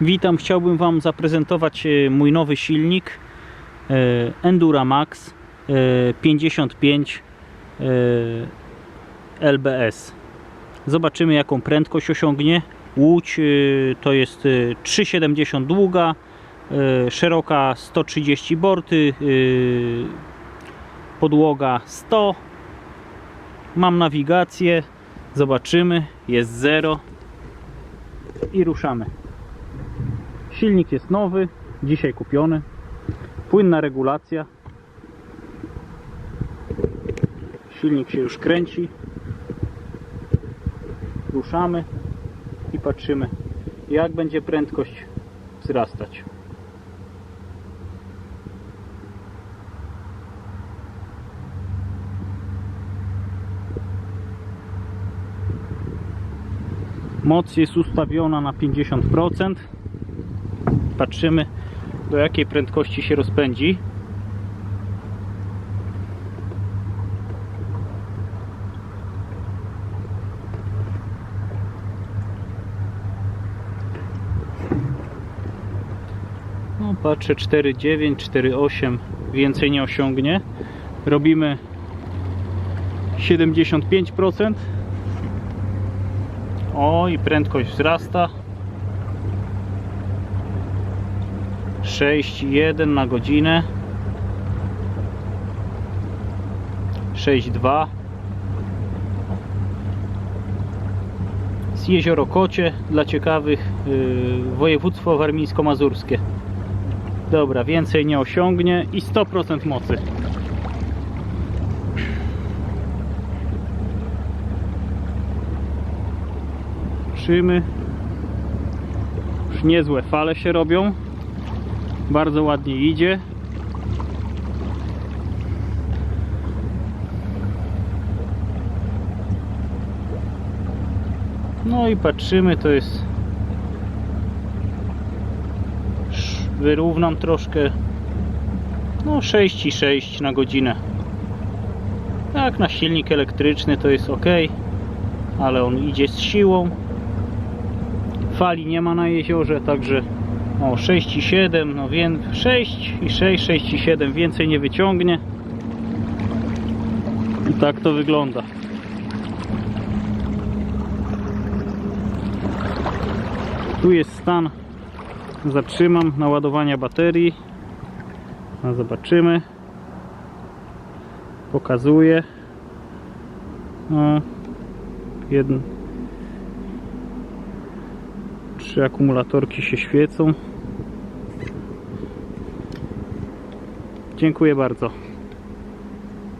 Witam, chciałbym Wam zaprezentować e, mój nowy silnik e, Endura Max e, 55 e, LBS. Zobaczymy jaką prędkość osiągnie. Łódź to jest e, 3,70 długa, szeroka 130 borty, podłoga 100. Mam nawigację, zobaczymy, jest 0 i ruszamy. Silnik jest nowy, dzisiaj kupiony. Płynna regulacja. Silnik się już kręci. Ruszamy i patrzymy, jak będzie prędkość wzrastać. Moc jest ustawiona na 50%. Patrzymy do jakiej prędkości się rozpędzi. No patrzę 4,9, 4,8 więcej nie osiągnie. Robimy 75%. O i prędkość wzrasta. 6,1 na godzinę. 6,2 z jezioro Kocie dla ciekawych yy, województwo warmińsko-mazurskie. Dobra, więcej nie osiągnie i 100% mocy. Szymy już niezłe fale się robią bardzo ładnie idzie. No i patrzymy, to jest wyrównam troszkę. No 6,6 na godzinę. Tak na silnik elektryczny to jest ok ale on idzie z siłą. Fali nie ma na jeziorze także o 6,7 no więc 6 i 6, 6,7 więcej nie wyciągnie. I tak to wygląda. Tu jest stan. Zatrzymam naładowania baterii. No zobaczymy. Pokazuję. No, jeden trzy akumulatorki się świecą. Dziękuję bardzo